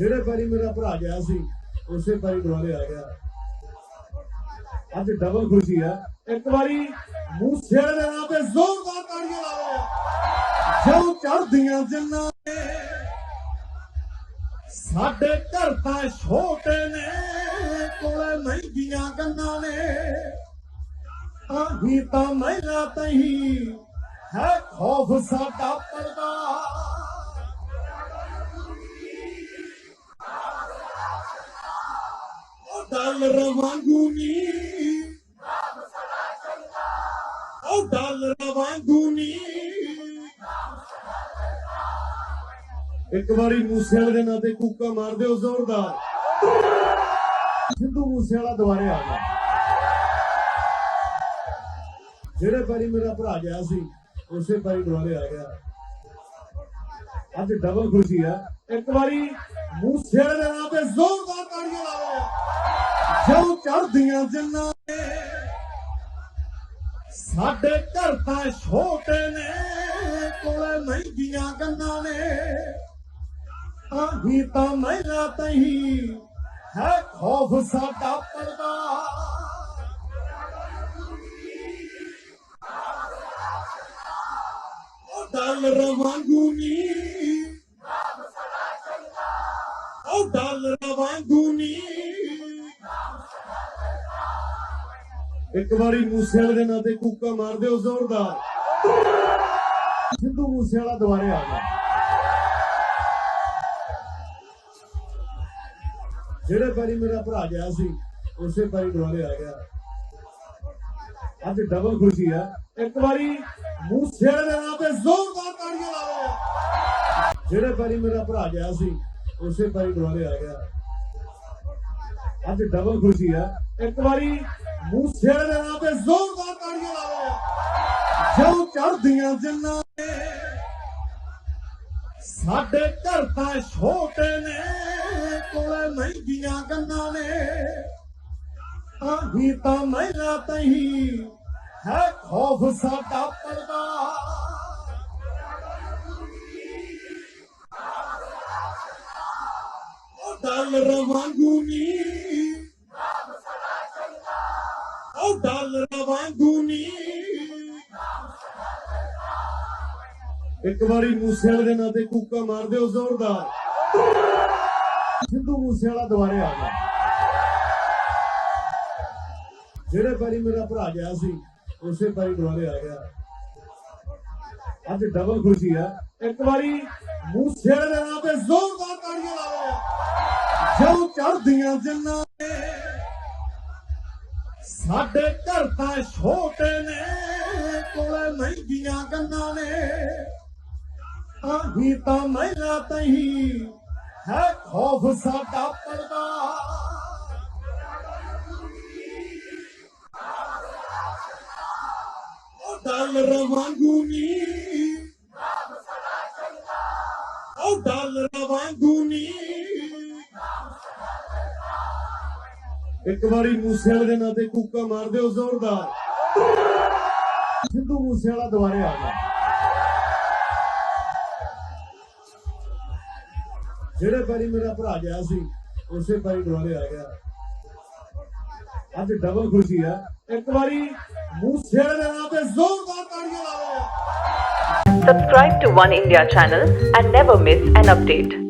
ਜਿਹੜੇ ਪੈਰੀ ਮੇਰਾ ਭਰਾ ਗਿਆ ਸੀ, ਉਸੇ ਪੈਰੀ ਦੁਆਰੇ ਆ ਗਿਆ। ਅੱਜ ਡਬਲ ਖੁਸ਼ੀ ਆ। ਇੱਕ ਵਾਰੀ ਮੂਸੇ ਦੇ ਨਾਂ ਤੇ ਜ਼ੋਰਦਾਰ ਤਾੜੀਆਂ ਲਾ ਰਹੇ ਆ ਜਦੋਂ ਚੜਦੀਆਂ ਜੰਨਾਂ ਸਾਡੇ ਘਰ ਤਾਂ ਛੋਟੇ ਨੇ, ਕੋਲੇ ਮਹਿੰਗੀਆਂ ਗੰਨਾਂ ਨੇ। ਆਹੀ ਤਾਂ ਮਹਿਲਾ ਤਹੀਂ ਹੈ ਖੌਫ ਸਾਡਾ ਪਰਦਾ। ਉਹ ਡਾਲਰ ਵਾਂਗੂ ਨੀ। ਉਹ ਡਾਲਰ ਵਾਂਗੂ ਨੀ। ਇੱਕ ਵਾਰੀ ਮੂਸੇ ਵਾਲੇ ਦੇ ਨਾਂ ਤੇ ਕੂਕਾ ਮਾਰ ਦਿਓ, ਜ਼ੋਰਦਾਰ। ਸਿੱਧੂ ਮੂਸੇ ਵਾਲਾ ਦੁਆਰੇ ਆ ਗਿਆ। ਜਿਹੜੇ ਪੈਰੀ ਮੇਰਾ ਭਰਾ ਗਿਆ ਸੀ, ਉਸੇ ਪੈਰੀ ਦੁਆਰੇ ਆ ਗਿਆ। ਅੱਜ ਡਬਲ ਖੁਸ਼ੀ ਆ। ਇੱਕ ਵਾਰੀ ਮੂਸੇ ਵਾਲੇ ਦੇ ਨਾਂ ਤੇ ਜ਼ੋਰਦਾਰ ਤਾੜੀਆਂ ਲਾ ਰਹੇ ਚੜਦੀਆਂ ਜੰਨਾਂ ਨੇ ਸਾਡੇ ਘਰ ਤਾਂ ਛੋਟੇ ਨੇ, ਕੋਲੇ ਮਹਿੰਗੀਆਂ ਗੰਨਾਂ ਨੇ। ਆਹੀ ਤਾਂ ਮਹਿਲਾ ਤਹੀ ਹੈ ਖੌਫ ਸਾਡਾ ਪਰਦਾ। ਉਹ ਡਾਲਰ ਵਾਂਗੂ ਨੀ। ਉਹ ਡਾਲਰ ਵਾਂਗੂ ਨੀ। ਇੱਕ ਵਾਰੀ ਮੂਸੇ ਵਾਲੇ ਦੇ ਨਾਂ ਤੇ ਕੂਕਾ ਮਾਰ ਦਿਓ, ਜ਼ੋਰਦਾਰ। ਸਿੱਧੂ ਮੂਸੇ ਵਾਲਾ ਦੁਆਰੇ ਆ ਗਿਆ। ਜਿਹੜੇ ਪੈਰੀ ਮੇਰਾ ਭਰਾ ਗਿਆ ਸੀ, ਉਸੇ ਪੈਰੀ ਦੁਆਰੇ ਆ ਗਿਆ। ਅੱਜ ਡਬਲ ਖੁਸ਼ੀ ਹੈ ਇੱਕ ਵਾਰੀ ਮੂਸੇ ਵਾਲੇ ਦੇ ਨਾਂ ਤੇ ਜ਼ੋਰਦਾਰ ਤਾੜੀਆਂ ਲਾ ਰਹੇ ਜਿਹੜੇ ਪੈਰੀ ਮੇਰਾ ਭਰਾ ਗਿਆ ਸੀ, ਉਸੇ ਪੈਰੀ ਦੁਆਰੇ ਆ ਗਿਆ। ਅੱਜ ਡਬਲ ਖੁਸ਼ੀ ਹੈ ਇੱਕ ਵਾਰੀ ਮੂਸੇ ਦੇ ਨਾਂ ਤੇ ਜ਼ੋਰਦਾਰ ਤਾੜੀਆਂ ਲਾ ਰਹੇ ਆ ਚੜਦੀਆਂ ਜੰਨਾਂ ਸਾਡੇ ਘਰ ਤਾਂ ਛੋਟੇ ਨੇ, ਕੋਲੇ ਮਹਿੰਗੀਆਂ ਗੰਨਾਂ ਨੇ। ਆਹੀ ਤਾਂ ਮਹਿਲਾ ਤਹੀਂ ਹੈ ਖੌਫ ਸਾਡਾ ਪਰਦਾ। ਉਹ ਡਾਲਰ ਵਾਂਗੂ ਨੀ ਉਹ ਡਾਲਰ ਵਾਂਗੂ ਨੀ। ਇੱਕ ਵਾਰੀ ਮੂਸੇ ਵਾਲੇ ਦੇ ਨਾਂ ਤੇ ਕੂਕਾ ਮਾਰ ਦਿਓ, ਜ਼ੋਰਦਾਰ। ਸਿੱਧੂ ਮੂਸੇ ਵਾਲਾ ਦੁਆਰੇ ਆ ਗਿਆ। ਜਿਹੜੇ ਪੈਰੀ ਮੇਰਾ ਭਰਾ ਗਿਆ ਸੀ, ਉਸੇ ਪੈਰੀ ਦੁਆਰੇ ਆ ਗਿਆ। ਅੱਜ ਡਬਲ ਖੁਸ਼ੀ ਆ। ਇੱਕ ਵਾਰੀ ਮੂਸੇ ਵਾਲੇ ਦੇ ਨਾਂ ਤੇ ਜ਼ੋਰਦਾਰ ਤਾੜੀਆਂ ਲਾ ਰਹੇ ਜਦੋਂ ਚੜਦੀਆਂ ਜੰਨਾਂ ਸਾਡੇ ਘਰ ਤਾਂ ਛੋਟੇ ਨੇ, ਕੋਲੇ ਮਹਿੰਗੀਆਂ ਗੰਨਾਂ ਨੇ। ਆਹੀ ਤਾਂ ਮਹਿਲਾ ਤਹੀ ਹੈ ਖੌਫ ਸਾਡਾ ਪਰਦਾ ਉਹ ਡਾਲਰ ਵਾਂਗੂ ਨੀ। ਉਹ ਡਾਲਰ ਵਾਂਗੂ ਨੀ। ਇੱਕ ਵਾਰੀ ਮੂਸੇ ਵਾਲੇ ਦੇ ਨਾਂ ਤੇ ਕੂਕਾ ਮਾਰ ਦਿਓ ਜ਼ੋਰਦਾਰ। ਸਿੱਧੂ ਮੂਸੇ ਵਾਲਾ ਦੁਆਰੇ ਆ ਗਿਆ। ਜਿਹੜੇ ਪੈਰੀ ਮੇਰਾ ਭਰਾ ਗਿਆ ਸੀ, ਉਸੇ ਪੈਰੀ ਦੁਆਰੇ ਆ ਗਿਆ। ਅੱਜ ਡਬਲ ਖੁਸ਼ੀ ਹੈ ਇੱਕ ਵਾਰੀ ਮੂਸੇ ਵਾਲੇ ਦੇ ਨਾਂ ਤੇ ਜ਼ੋਰਦਾਰ ਤਾੜੀਆਂ ਲਾ ਰਹੇ ਆ Subscribe to One India channel and never miss an update.